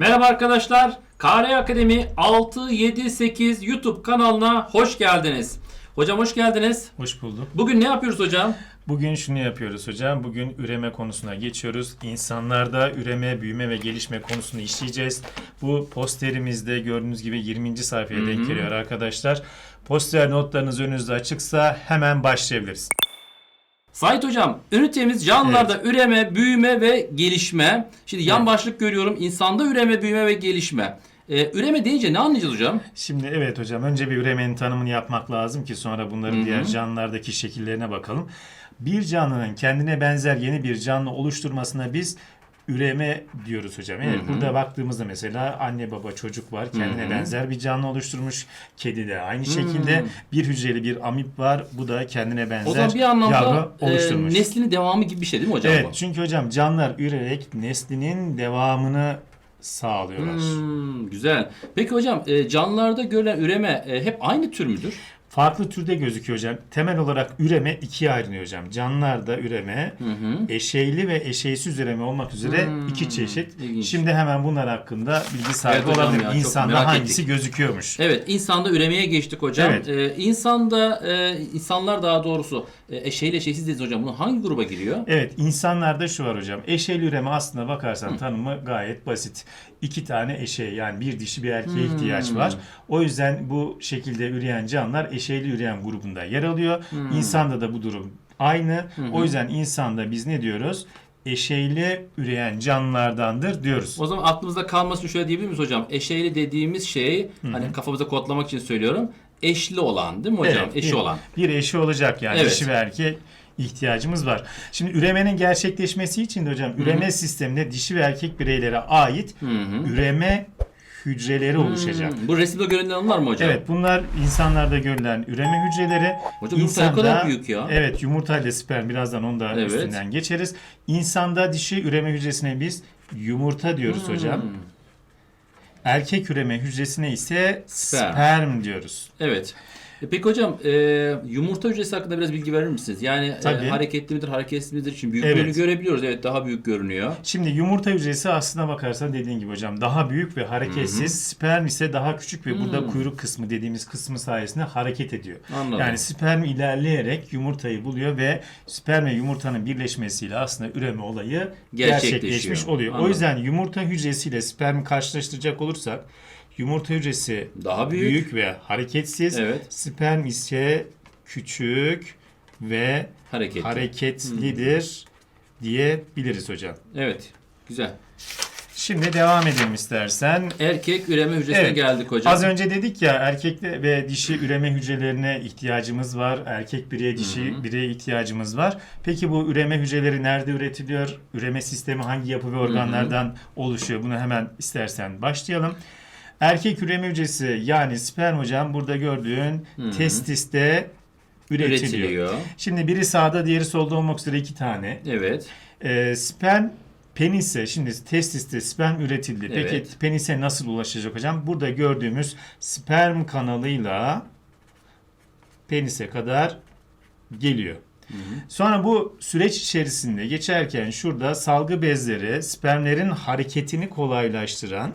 Merhaba arkadaşlar. KR Akademi 678 YouTube kanalına hoş geldiniz. Hocam hoş geldiniz. Hoş bulduk. Bugün ne yapıyoruz hocam? Bugün şunu yapıyoruz hocam. Bugün üreme konusuna geçiyoruz. İnsanlarda üreme, büyüme ve gelişme konusunu işleyeceğiz. Bu posterimizde gördüğünüz gibi 20. sayfaya denk geliyor arkadaşlar. Poster notlarınız önünüzde açıksa hemen başlayabiliriz. Sait hocam, ünitemiz canlılarda üreme, büyüme ve gelişme. Şimdi yan Evet. başlık görüyorum. İnsanda üreme, büyüme ve gelişme. Ee, üreme deyince ne anlayacağız hocam? Şimdi evet hocam önce bir üremenin tanımını yapmak lazım ki sonra bunların diğer canlılardaki şekillerine bakalım. Bir canlının kendine benzer yeni bir canlı oluşturmasına biz üreme diyoruz hocam. Evet burada baktığımızda mesela anne baba çocuk var. Kendine benzer bir canlı oluşturmuş. Kedi de aynı şekilde bir hücreli bir amip var. Bu da kendine benzer O zaman bir anlamda yavru e, oluşturmuş. neslinin devamı gibi bir şey değil mi hocam evet bu? çünkü hocam canlılar üreyerek neslinin devamını sağlıyorlar. Hmm, güzel. Peki hocam e, canlılarda görülen üreme e, hep aynı tür müdür? Farklı türde gözüküyor hocam. Temel olarak üreme ikiye ayrılıyor hocam. Canlılarda üreme, eşeyli ve eşeysiz üreme olmak üzere iki çeşit. ilginç. Şimdi hemen bunlar hakkında bilgi sahibi Evet olabilir. ya, İnsanda hangisi ettik. gözüküyormuş? Evet, insanda üremeye geçtik hocam. Evet. Ee, insanda, e, insanlar daha doğrusu e, eşeğsiz dediğiniz hocam. Bunun hangi gruba giriyor? Evet, insanlarda şu var hocam. Eşeyli üreme aslında bakarsan tanımı gayet basit. İki tane eşey yani bir dişi bir erkeğe ihtiyaç var. O yüzden bu şekilde üreyen canlılar eşeyli üreyen grubunda yer alıyor. İnsanda da bu durum aynı. O yüzden insanda biz ne diyoruz? Eşeyli üreyen canlılardandır diyoruz. O zaman aklımızda kalmasın şöyle diyebilir miyiz hocam? Eşeğli dediğimiz şey, hani kafamıza kodlamak için söylüyorum. Eşli olan değil mi hocam? Evet, Eşi bir, olan. Bir eşi olacak yani Evet. dişi ve erkek ihtiyacımız var. Şimdi üremenin gerçekleşmesi için de hocam üreme sisteminde dişi ve erkek bireylere ait üreme hücreleri oluşacak. Hmm, Bu resimde görünen var mı hocam? Evet bunlar insanlarda görülen üreme hücreleri. Hocam yumurta ne kadar büyük ya. Evet yumurta ile sperm birazdan onu da Evet. üstünden geçeriz. İnsanda dişi üreme hücresine biz yumurta diyoruz Hmm. hocam. Erkek üreme hücresine ise Sperm. sperm diyoruz. Evet. E Peki hocam e, yumurta hücresi hakkında biraz bilgi verir misiniz? Yani e, Tabii. hareketli midir, hareketsiz midir? Şimdi büyüklüğünü Evet. görebiliyoruz. Evet daha büyük görünüyor. Şimdi yumurta hücresi aslına bakarsan dediğin gibi hocam daha büyük ve hareketsiz. Sperm ise daha küçük ve burada kuyruk kısmı dediğimiz kısmı sayesinde hareket ediyor. Anladım. Yani sperm ilerleyerek yumurtayı buluyor ve sperm ve yumurtanın birleşmesiyle aslında üreme olayı Gerçekleşiyor. gerçekleşmiş oluyor. Anladım. O yüzden yumurta hücresiyle spermi karşılaştıracak olursak yumurta hücresi Daha büyük. ve hareketsiz. Evet. Sperm ise küçük ve Hareketli. hareketlidir diyebiliriz hocam. Evet. Güzel. Şimdi devam edelim istersen. Erkek üreme hücresine Evet. geldik hocam. Az önce dedik ya erkekte ve dişi üreme hücrelerine ihtiyacımız var. Erkek bireye dişi bireye ihtiyacımız var. Peki bu üreme hücreleri nerede üretiliyor? Üreme sistemi hangi yapı ve organlardan oluşuyor? Bunu hemen istersen başlayalım. Erkek üreme hücresi yani sperm hocam burada gördüğün testiste üretiliyor. Üretiliyor. Şimdi biri sağda diğeri solda olmak üzere iki tane. Evet. E, sperm penise şimdi testiste sperm üretildi. Peki Evet. penise nasıl ulaşacak hocam? Burada gördüğümüz sperm kanalıyla penise kadar geliyor. Sonra bu süreç içerisinde geçerken şurada salgı bezleri spermlerin hareketini kolaylaştıran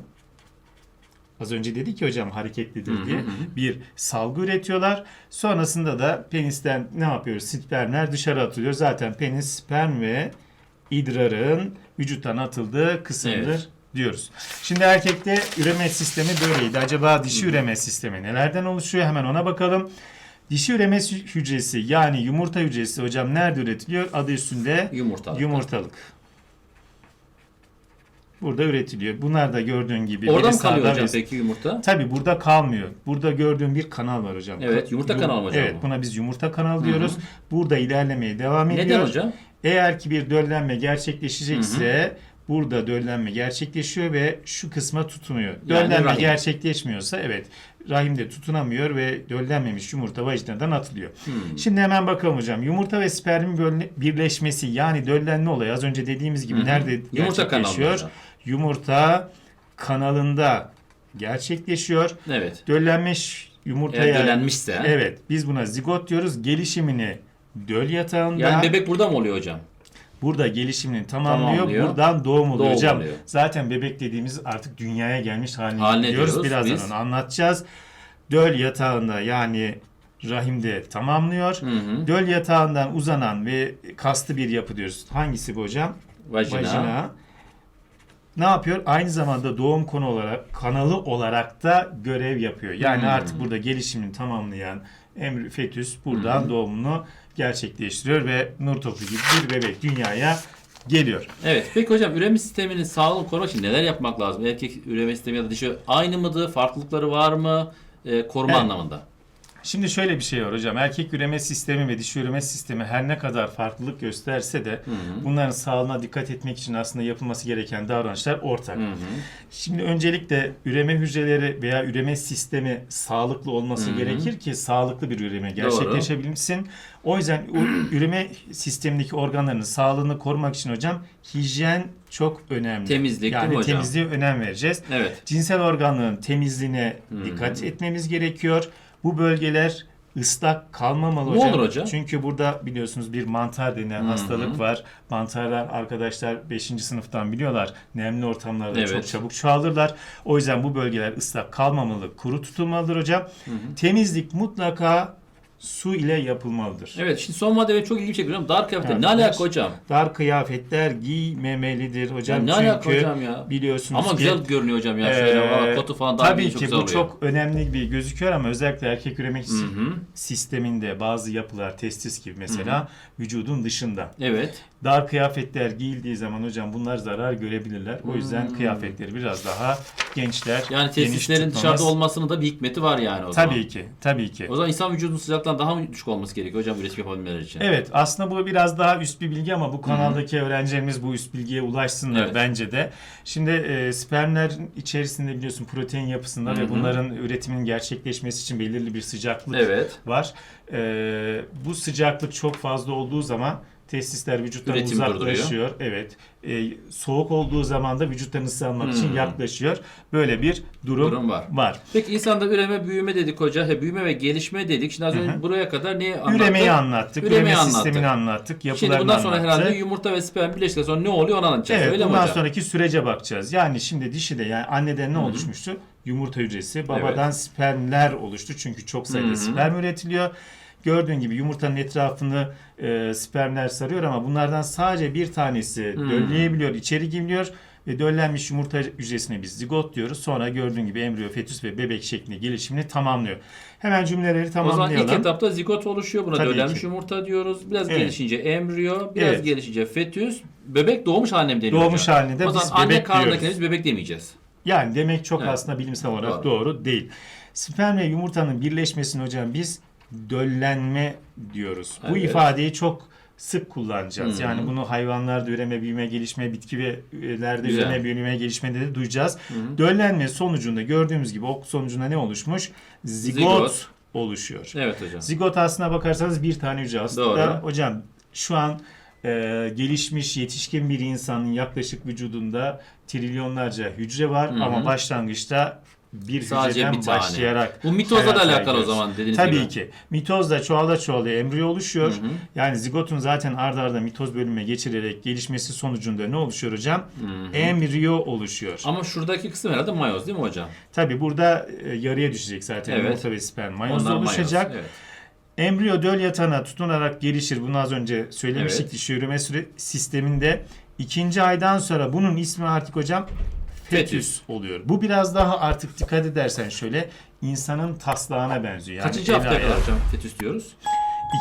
Az önce dedik ki hocam hareketlidir diye bir salgı üretiyorlar. Sonrasında da penisten ne yapıyoruz? Spermler dışarı atılıyor. Zaten penis sperm ve idrarın vücuttan atıldığı kısımdır Evet. diyoruz. Şimdi erkekte üreme sistemi böyleydi. Acaba dişi üreme sistemi nelerden oluşuyor? Hemen ona bakalım. Dişi üreme hücresi yani yumurta hücresi hocam nerede üretiliyor? Adı üstünde Yumurtalık. yumurtalık. Burada üretiliyor. Bunlar da gördüğün gibi. Orada mı kalıyor hocam peki yumurta? Tabii burada kalmıyor. Burada gördüğün bir kanal var hocam. Evet, yumurta Yum- kanalı mı hocam Evet, bu? buna biz yumurta kanal diyoruz. Burada ilerlemeye devam ediyor. Neden hocam? Eğer ki bir döllenme gerçekleşecekse burada döllenme gerçekleşiyor ve şu kısma tutunuyor. döllenme rahim. gerçekleşmiyorsa evet rahimde tutunamıyor ve döllenmemiş yumurta vajinadan atılıyor. Hmm. Şimdi hemen bakalım hocam. Yumurta ve spermin birleşmesi yani döllenme olayı az önce dediğimiz gibi nerede Yumurta kanalında gerçekleşiyor? hocam. Yumurta kanalında gerçekleşiyor. Evet. Döllenmiş yumurtaya Eğer döllenmişse. Evet, biz buna zigot diyoruz. Gelişimini döl yatağında Yani bebek burada mı oluyor hocam? Burada gelişimini tamamlıyor. Tamamlıyor. Buradan doğum oluyor Doğum hocam. oluyor. Zaten bebek dediğimiz artık dünyaya gelmiş haline, Haline diyoruz Birazdan biz. onu anlatacağız. Döl yatağında yani rahimde tamamlıyor. Hı hı. Döl yatağından uzanan ve kastı bir yapı diyoruz. Hangisi bu hocam? Vajina. Vajina. Ne yapıyor? Aynı zamanda doğum konu olarak kanalı olarak da görev yapıyor. Yani Hmm. artık burada gelişimini tamamlayan emri fetüs buradan doğumunu gerçekleştiriyor ve nur topu gibi bir bebek dünyaya geliyor. Evet. Peki hocam üreme sisteminin sağlığını korumak için neler yapmak lazım? Erkek üreme sistemi ya da dişi aynı mıdır? Farklılıkları var mı? Ee, koruma Evet. anlamında. Şimdi şöyle bir şey var hocam. Erkek üreme sistemi ve dişi üreme sistemi her ne kadar farklılık gösterse de bunların sağlığına dikkat etmek için aslında yapılması gereken davranışlar ortak. Hı hı. Şimdi öncelikle üreme hücreleri veya üreme sistemi sağlıklı olması Hı hı. gerekir ki sağlıklı bir üreme gerçekleşebilsin. O yüzden üreme sistemindeki organların sağlığını korumak için hocam hijyen çok önemli. Temizlik değil yani mi hocam? temizliğe önem vereceğiz. Evet. Cinsel organların temizliğine Hı dikkat etmemiz gerekiyor. Bu bölgeler ıslak kalmamalı Ne hocam. olur hocam? Çünkü burada biliyorsunuz bir mantar denen Hı hı. hastalık var. Mantarlar arkadaşlar 5. sınıftan biliyorlar. Nemli ortamlarda Evet. çok çabuk çoğalırlar. O yüzden bu bölgeler ıslak kalmamalı, kuru tutulmalıdır hocam. Temizlik mutlaka su ile yapılmalıdır. Evet. Şimdi son madde çok çekiyor. hocam. Dar kıyafetler. Ne alaka hocam? Dar kıyafetler giymemelidir Ya hocam. ne Çünkü alaka hocam ya? biliyorsunuz Ama ki güzel görünüyor hocam ya. Şöyle Ee, valla kotu falan daha Tabii çok ki güzel bu oluyor. çok önemli bir gözüküyor ama özellikle erkek üreme Hı hı. sisteminde bazı yapılar testis gibi mesela vücudun dışında. Evet. Dar kıyafetler giyildiği zaman hocam bunlar zarar görebilirler. O yüzden kıyafetleri biraz daha gençler Yani geniş testislerin tutmamız- dışarıda olmasının da bir hikmeti var yani o zaman. Tabii ki, tabii ki. O zaman insan vücudunun sıcaklığından daha mı düşük olması gerekiyor hocam üretim yapabilmeleri için? Evet aslında bu biraz daha üst bir bilgi ama bu kanaldaki öğrencilerimiz bu üst bilgiye ulaşsınlar Evet. bence de. Şimdi e, spermlerin içerisinde biliyorsun protein yapısında Hı ve bunların üretiminin gerçekleşmesi için belirli bir sıcaklık Evet. var. E, bu sıcaklık çok fazla olduğu zaman testisler vücuttan Üretim uzaklaşıyor. Evet. E, soğuk olduğu zaman da vücuttan ıslanmak için Hmm. yaklaşıyor. Böyle bir durum, Durum var. var. Peki insanda üreme, büyüme dedik hoca. He, büyüme ve gelişme dedik. Şimdi az önce hı. buraya kadar neyi anlattık? Üremeyi anlattık. Üremeyi üreme anlattık. sistemini anlattık. Yapılarını Şimdi bundan sonra anlattık. herhalde yumurta ve sperm birleştikten sonra ne oluyor onu anlatacağız. Evet, Öyle mi bundan hocam? sonraki sürece bakacağız. Yani şimdi dişi de yani anneden ne Hı hı. oluşmuştu? Yumurta hücresi. Babadan spermler oluştu. Çünkü çok sayıda Hı hı. sperm üretiliyor. Gördüğün gibi yumurtanın etrafını e, spermler sarıyor ama bunlardan sadece bir tanesi Hı. dölleyebiliyor, içeri giriliyor ve döllenmiş yumurta hücresine biz zigot diyoruz. Sonra gördüğün gibi embriyo, fetüs ve bebek şeklinde gelişimini tamamlıyor. Hemen cümleleri O zaman tamamlayalım. ilk etapta zigot oluşuyor. Buna Tabii döllenmiş ki. yumurta diyoruz. Biraz Evet. gelişince embriyo, biraz Evet. gelişince fetüs. Bebek doğmuş haline mi deniyor Doğmuş hocam? halinde O zaman biz anne bebek karnındakine diyoruz. biz bebek demeyeceğiz. Yani demek çok Evet. aslında bilimsel olarak Doğru. doğru. değil. Sperm ve yumurtanın birleşmesini hocam biz döllenme diyoruz. Bu Evet. ifadeyi çok sık kullanacağız. Hı. Yani bunu hayvanlarda üreme, büyüme, gelişme, bitki ve ürelerde Güzel. üreme, büyüme, gelişmede de duyacağız. Hı. Döllenme sonucunda gördüğümüz gibi ok sonucunda ne oluşmuş? Zigot, Zigot. oluşuyor. Evet hocam. Zigot aslına bakarsanız bir tane hücre aslında. Doğru. Hocam şu an e, gelişmiş yetişkin bir insanın yaklaşık vücudunda trilyonlarca hücre var Hı hı. ama başlangıçta bir Sadece hücreden bir tane. başlayarak Bu mitozla da alakalı o giriyoruz. zaman dediğiniz Tabii gibi. ki. Mitozda çoğala çoğala embriyo oluşuyor. Hı hı. Yani zigotun zaten ardarda arda mitoz bölümüne geçirilerek gelişmesi sonucunda ne oluşuyor hocam? Hı hı. Embriyo oluşuyor. Ama şuradaki kısım herhalde mayoz değil mi hocam? Tabii burada e, yarıya düşecek zaten. Evet. Yumurta ve sperm mayozda Onlar oluşacak. mayoz, Evet. Embriyo döl yatağına tutunarak gelişir. Bunu az önce söylemiştik Evet. dişi üreme süre sisteminde. ikinci aydan sonra bunun ismi artık hocam fetüs, oluyor. Bu biraz daha artık dikkat edersen şöyle insanın taslağına benziyor. Yani Kaçıncı haftaya kadar hocam fetüs diyoruz?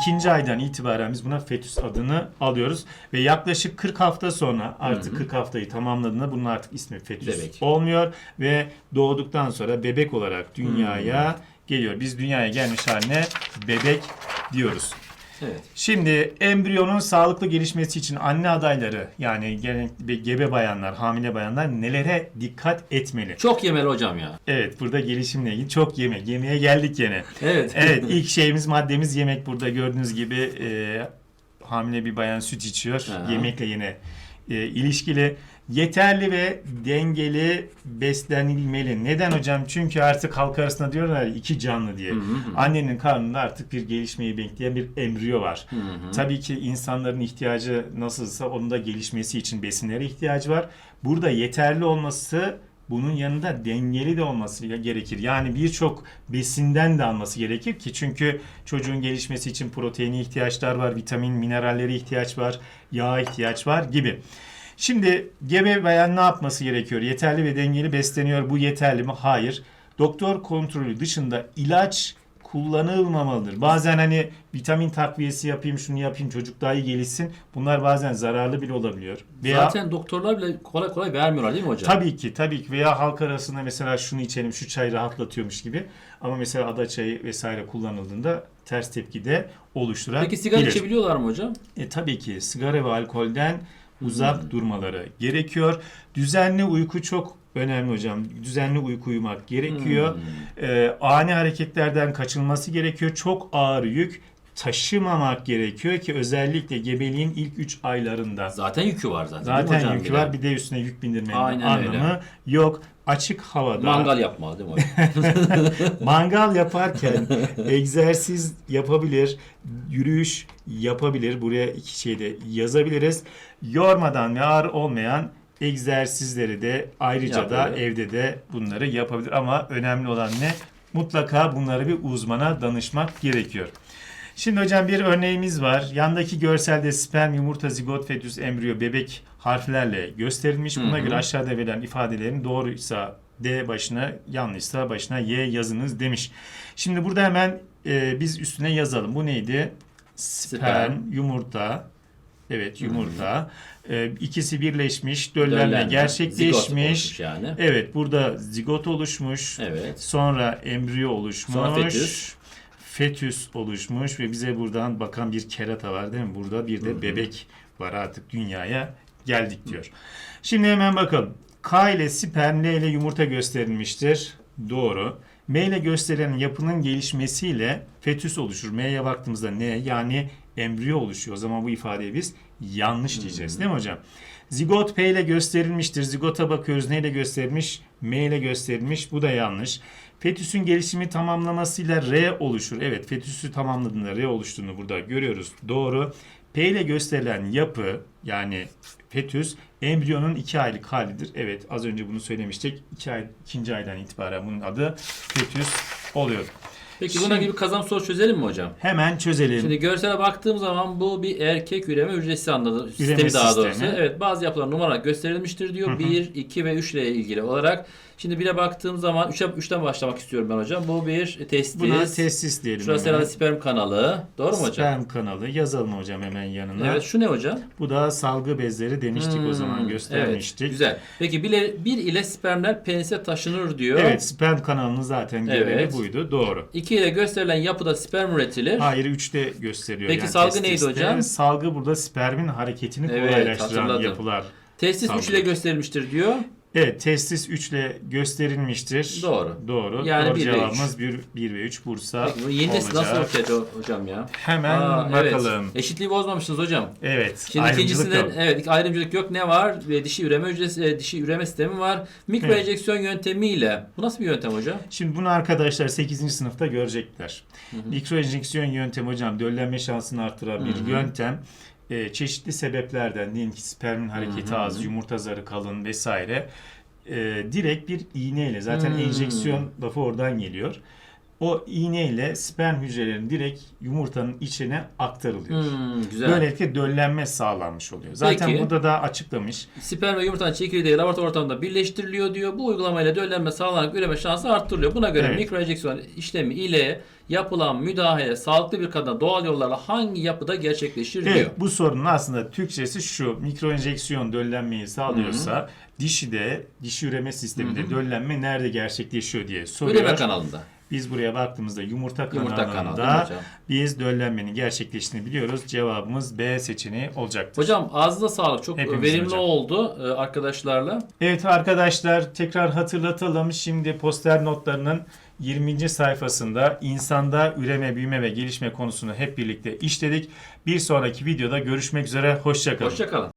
İkinci aydan itibaren biz buna fetüs adını alıyoruz. Ve yaklaşık 40 hafta sonra artık Hı hı. 40 haftayı tamamladığında bunun artık ismi fetüs Bebek. olmuyor. Ve doğduktan sonra bebek olarak dünyaya geliyor. Biz dünyaya gelmiş haline bebek diyoruz. Evet. Şimdi embriyonun sağlıklı gelişmesi için anne adayları yani gebe bayanlar, hamile bayanlar nelere dikkat etmeli? Çok yemeli hocam ya. Evet burada gelişimle ilgili çok yemek. Yemeğe geldik yine. Evet. Evet ilk şeyimiz maddemiz yemek. Burada gördüğünüz gibi e, hamile bir bayan süt içiyor. Aha. Yemekle yine e, ilişkili. Yeterli ve dengeli beslenilmeli. Neden hocam? Çünkü artık halk arasında diyorlar iki canlı diye. Hı hı hı. Annenin karnında artık bir gelişmeyi bekleyen bir embriyo var. Hı hı. Tabii ki insanların ihtiyacı nasılsa onun da gelişmesi için besinlere ihtiyacı var. Burada yeterli olması bunun yanında dengeli de olması gerekir. Yani birçok besinden de alması gerekir ki çünkü çocuğun gelişmesi için proteine ihtiyaçlar var, vitamin, minerallere ihtiyaç var, yağa ihtiyaç var gibi. Şimdi gebe bayan ne yapması gerekiyor? Yeterli ve dengeli besleniyor. Bu yeterli mi? Hayır. Doktor kontrolü dışında ilaç kullanılmamalıdır. Bazen hani vitamin takviyesi yapayım, şunu yapayım, çocuk daha iyi gelişsin. Bunlar bazen zararlı bile olabiliyor. Veya Zaten doktorlar bile kolay kolay vermiyorlar değil mi hocam? Tabii ki tabii ki veya halk arasında mesela şunu içelim şu çay rahatlatıyormuş gibi ama mesela ada çayı vesaire kullanıldığında ters tepki de oluşturabilir. Peki sigara içebiliyorlar mı hocam? E, tabii ki sigara ve alkolden uzak durmaları gerekiyor. Düzenli uyku çok önemli hocam. Düzenli uyku uyumak gerekiyor. Hmm. E, ani hareketlerden kaçınması gerekiyor. Çok ağır yük taşımamak gerekiyor ki özellikle gebeliğin ilk 3 aylarında. Zaten yükü var zaten. Zaten yükü var bir de üstüne yük bindirmenin Aynen öyle. anlamı yok. Açık havada Mangal yapma değil mi mangal yaparken egzersiz yapabilir, yürüyüş yapabilir. Buraya iki şey de yazabiliriz. Yormadan ve ağır olmayan egzersizleri de ayrıca da Yapabilir. evde de bunları yapabilir. Ama önemli olan ne? Mutlaka bunları bir uzmana danışmak gerekiyor. Şimdi hocam bir örneğimiz var. Yandaki görselde sperm, yumurta, zigot, fetüs, embriyo, bebek harflerle gösterilmiş. Buna Hı hı. göre aşağıda verilen ifadelerin doğruysa D başına, yanlışsa başına Y yazınız demiş. Şimdi burada hemen e, biz üstüne yazalım. Bu neydi? Sperm, Sperm. yumurta. Evet yumurta. E, ikisi birleşmiş, döllenme, Döllenme, zigot gerçekleşmiş. olmuş yani. Evet burada zigot oluşmuş. Evet. Sonra embriyo oluşmuş. Sonra fetüs. Fetüs oluşmuş ve bize buradan bakan bir kerata var değil mi? Burada bir de bebek var artık dünyaya geldik diyor. Şimdi hemen bakalım. K ile sperm, L ile yumurta gösterilmiştir. Doğru. M ile gösterilen yapının gelişmesiyle fetüs oluşur. M'ye baktığımızda ne? Yani embriyo oluşuyor. O zaman bu ifadeyi biz yanlış diyeceğiz değil mi hocam? Zigot P ile gösterilmiştir. Zigota bakıyoruz. Neyle gösterilmiş? M ile gösterilmiş. Bu da yanlış. Fetüsün gelişimi tamamlamasıyla R oluşur. Evet fetüsü tamamladığında R oluştuğunu burada görüyoruz. Doğru. P ile gösterilen yapı yani fetüs embriyonun 2 aylık halidir. Evet az önce bunu söylemiştik. 2 ay, ikinci aydan itibaren bunun adı fetüs oluyor. Peki buna gibi kazan soru çözelim mi hocam? Hemen çözelim. Şimdi görsele baktığım zaman bu bir erkek üreme hücresi anladı. Sistemi daha sistemi. doğrusu. Evet bazı yapılar numara gösterilmiştir diyor. 1, 2 ve 3 ile ilgili olarak. Şimdi 1'e baktığım zaman 3'e 3'ten başlamak istiyorum ben hocam. Bu bir testis. Buna testis diyelim. Şurası herhalde sperm kanalı. Doğru mu hocam? Sperm kanalı yazalım hocam hemen yanına. Evet şu ne hocam? Bu da salgı bezleri demiştik o zaman Hmm, göstermiştik. Evet, güzel. Peki bir ile, bir ile spermler penise taşınır diyor. Evet, sperm kanalının zaten görevi Evet. buydu. Doğru. 2 ile gösterilen yapıda sperm üretilir. Hayır 3'te gösteriyor. Peki yani salgı neydi hocam? Salgı burada spermin hareketini Evet, kolaylaştıran hatırladım. yapılar. Testis 3 ile gösterilmiştir diyor. Evet testis 3 ile gösterilmiştir. Doğru. Doğru. Yani Doğru bir ve cevabımız 1, 1 ve 3 Bursa Peki bu yeni nesil nasıl olacak. ortaya hocam ya? Hemen Aa, bakalım. Evet. Eşitliği bozmamışsınız hocam. Evet. Şimdi ayrımcılık ikincisinde yok. evet ayrımcılık yok. Ne var? Ve dişi üreme hücresi, e, dişi üreme sistemi var. Mikro Evet. enjeksiyon yöntemiyle. Bu nasıl bir yöntem hocam? Şimdi bunu arkadaşlar 8. sınıfta görecekler. Mikroenjeksiyon yöntemi hocam döllenme şansını artıran bir yöntem. Ee, çeşitli sebeplerden diyelim ki spermin hareketi Hı hı. az, yumurta zarı kalın vesaire. Ee, direkt bir iğneyle zaten Hmm. enjeksiyon lafı oradan geliyor. O iğneyle sperm hücrelerin direkt yumurtanın içine aktarılıyor. Hmm, güzel. Böylelikle döllenme sağlanmış oluyor. Zaten Peki. burada da açıklamış. Sperm ve yumurtanın çekirdeği laboratuvar ortamında birleştiriliyor diyor. Bu uygulamayla döllenme sağlanarak üreme şansı arttırılıyor. Buna göre Evet. mikro enjeksiyon işlemi ile yapılan müdahale sağlıklı bir kadına doğal yollarla hangi yapıda gerçekleşir diyor. Evet bu sorunun aslında Türkçesi şu mikroenjeksiyon döllenmeyi sağlıyorsa dişi de dişi üreme sisteminde döllenme nerede gerçekleşiyor diye soruyor. Üreme kanalında. Biz buraya baktığımızda yumurta Yumurta kanalında hocam? biz döllenmenin gerçekleştiğini biliyoruz. Cevabımız B seçeneği olacaktır. Hocam ağzınıza sağlık. Çok Hepimizin verimli hocam. oldu e, arkadaşlarla. Evet arkadaşlar tekrar hatırlatalım. Şimdi poster notlarının 20. sayfasında insanda üreme, büyüme ve gelişme konusunu hep birlikte işledik. Bir sonraki videoda görüşmek üzere. Hoşçakalın. Hoşçakalın.